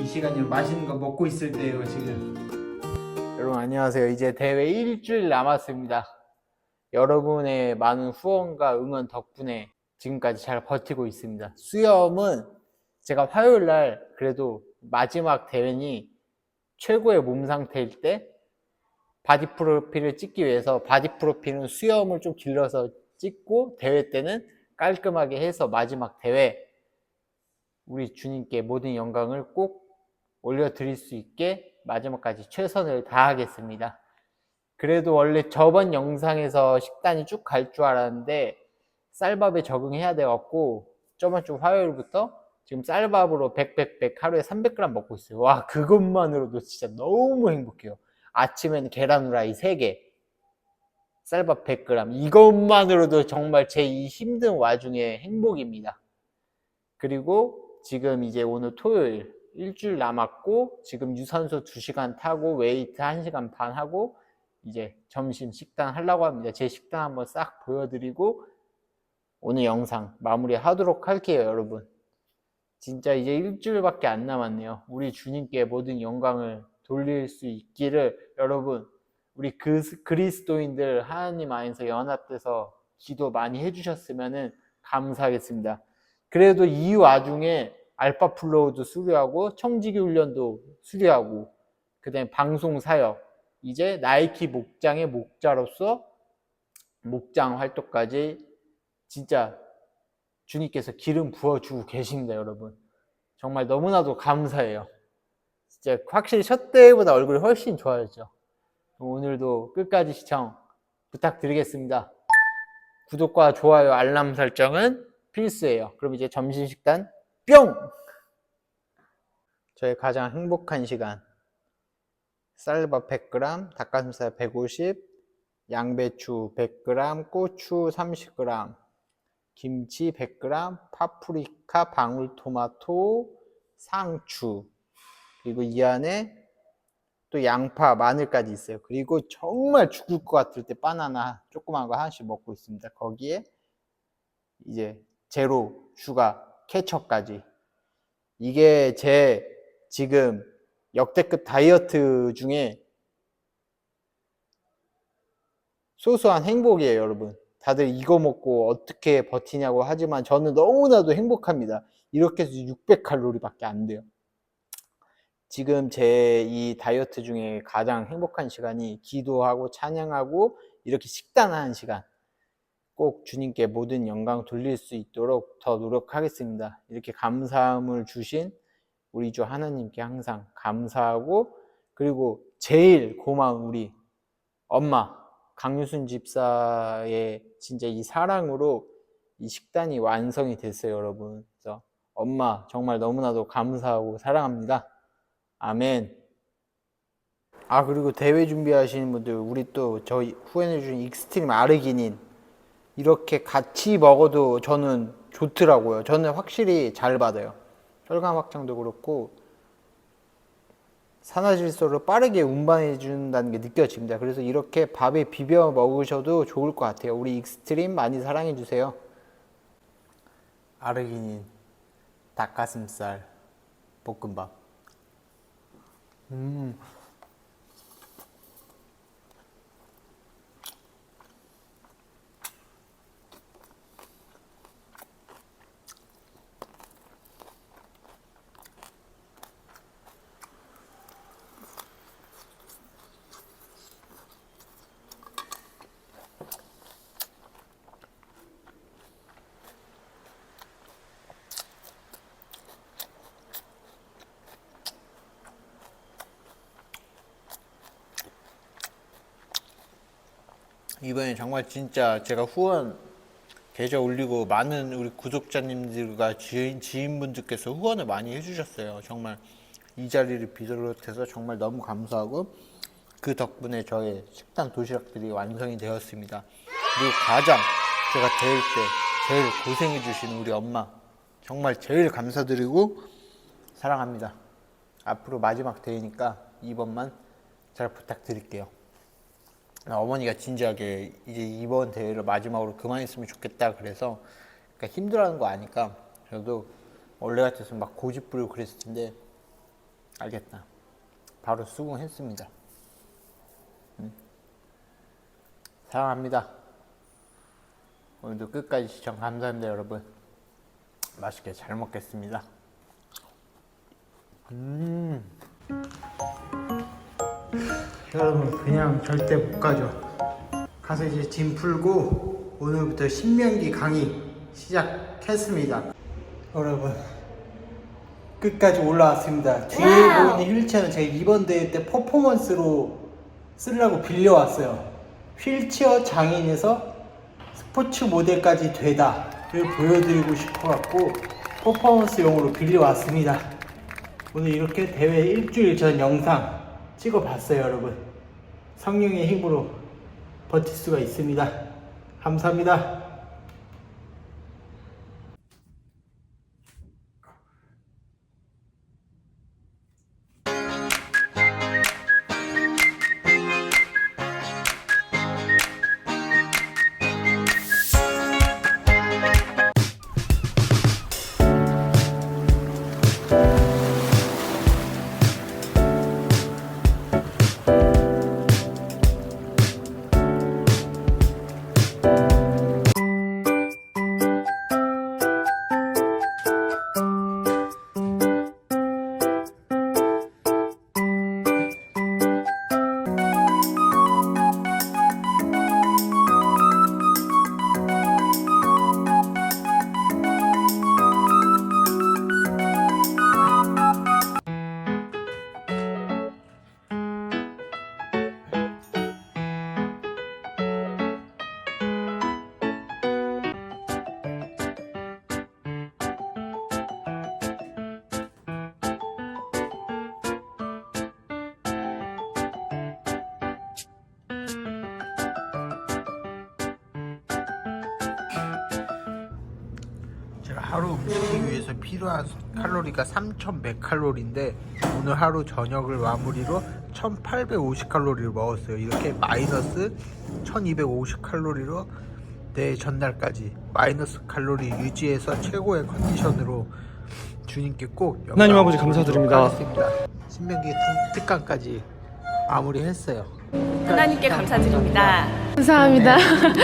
이 시간이 맛있는 거 먹고 있을 때예요 지금. 여러분 안녕하세요. 이제 대회 일주일 남았습니다. 여러분의 많은 후원과 응원 덕분에 지금까지 잘 버티고 있습니다. 수염은 제가 화요일 날 그래도 마지막 대회니 최고의 몸 상태일 때 바디 프로필을 찍기 위해서 바디 프로필은 수염을 좀 길러서 찍고 대회 때는 깔끔하게 해서 마지막 대회 우리 주님께 모든 영광을 꼭 올려드릴 수 있게 마지막까지 최선을 다하겠습니다. 그래도 원래 저번 영상에서 식단이 쭉 갈 줄 알았는데 쌀밥에 적응해야 돼갖고 저번 주 화요일부터 지금 쌀밥으로 100, 100, 100 하루에 300g 먹고 있어요. 와 그것만으로도 진짜 너무 행복해요. 아침에는 계란 후라이 3개, 쌀밥 100g 이것만으로도 정말 제 이 힘든 와중에 행복입니다. 그리고 지금 이제 오늘 토요일 일주일 남았고 지금 유산소 2시간 타고 웨이트 1시간 반 하고 이제 점심 식단 하려고 합니다. 제 식단 한번 싹 보여드리고 오늘 영상 마무리 하도록 할게요, 여러분. 진짜 이제 일주일밖에 안 남았네요. 우리 주님께 모든 영광을 돌릴 수 있기를 여러분, 우리 그, 그리스도인들 하나님 안에서 연합돼서 기도 많이 해주셨으면 감사하겠습니다. 그래도 이 와중에 알파 플로우도 수료하고 청지기 훈련도 수료하고 그다음에 방송 사역 이제 나이키 목장의 목자로서 목장 활동까지 진짜 주님께서 기름 부어주고 계십니다, 여러분. 정말 너무나도 감사해요. 진짜 확실히 첫 때보다 얼굴이 훨씬 좋아졌죠. 오늘도 끝까지 시청 부탁드리겠습니다. 구독과 좋아요, 알람 설정은 필수예요. 그럼 이제 점심 식단 뿅! 저의 가장 행복한 시간. 쌀밥 100g, 닭가슴살 150, 양배추 100g, 고추 30g, 김치 100g, 파프리카, 방울토마토, 상추, 그리고 이 안에 또 양파, 마늘까지 있어요. 그리고 정말 죽을 것 같을 때 바나나 조그만 거 하나씩 먹고 있습니다. 거기에 이제 제로, 슈가, 케첩까지. 이게 제 지금 역대급 다이어트 중에 소소한 행복이에요, 여러분. 다들 이거 먹고 어떻게 버티냐고 하지만 저는 너무나도 행복합니다. 이렇게 해서 600칼로리밖에 안 돼요. 지금 제 이 다이어트 중에 가장 행복한 시간이 기도하고 찬양하고 이렇게 식단하는 시간. 꼭 주님께 모든 영광 돌릴 수 있도록 더 노력하겠습니다. 이렇게 감사함을 주신 우리 주 하나님께 항상 감사하고 그리고 제일 고마운 우리 엄마 강유순 집사의 진짜 이 사랑으로 이 식단이 완성이 됐어요, 여러분. 그래서 엄마 정말 너무나도 감사하고 사랑합니다. 아멘. 아 그리고 대회 준비하시는 분들 우리 또 저희 후원해 주신 익스트림 아르기닌 이렇게 같이 먹어도 저는 좋더라고요. 저는 확실히 잘 받아요. 혈관 확장도 그렇고 산화질소를 빠르게 운반해 준다는 게 느껴집니다. 그래서 이렇게 밥에 비벼 먹으셔도 좋을 것 같아요. 우리 익스트림 많이 사랑해 주세요. 아르기닌 닭가슴살 볶음밥. 음. 이번에 정말 진짜 제가 후원 계좌 올리고 많은 우리 구독자님들과 지인, 지인분들께서 후원을 많이 해주셨어요. 정말 이 자리를 비롯해서 정말 너무 감사하고 그 덕분에 저의 식단 도시락들이 완성이 되었습니다. 그리고 가장 제가 대회 때 제일 고생해주신 우리 엄마 정말 제일 감사드리고 사랑합니다. 앞으로 마지막 대회니까 이번만 잘 부탁드릴게요. 어머니가 진지하게 이제 이번 대회를 마지막으로 그만했으면 좋겠다 그래서 그러니까 힘들어하는 거 아니까 저도 원래 같았으면 막 고집 부리고 그랬을 텐데 알겠다. 바로 수긍했습니다. 음. 사랑합니다. 오늘도 끝까지 시청 감사합니다, 여러분. 맛있게 잘 먹겠습니다. 음. 여러분 그냥 절대 못 가죠. 가서 이제 짐 풀고 오늘부터 신명기 강의 시작했습니다. 여러분 끝까지 올라왔습니다. 뒤에 와우. 보이는 휠체어는 제가 이번 대회 때 퍼포먼스로 쓰려고 빌려왔어요. 휠체어 장인에서 스포츠 모델까지 되다를 보여드리고 싶어갖고 퍼포먼스용으로 빌려왔습니다. 오늘 이렇게 대회 일주일 전 영상 찍어봤어요, 여러분. 성령의 힘으로 버틸 수가 있습니다. 감사합니다. 하루 움직이기 위해서 필요한 칼로리가 3,100칼로리인데 오늘 하루 저녁을 마무리로 1,850칼로리를 먹었어요. 이렇게 마이너스 1,250칼로리로 내 전날까지 마이너스 칼로리 유지해서 최고의 컨디션으로 주님께 꼭 하나님 아버지 감사드립니다. 하겠습니다. 신명기 특- 특강까지 마무리했어요. 하나님께 감사드립니다. 감사합니다.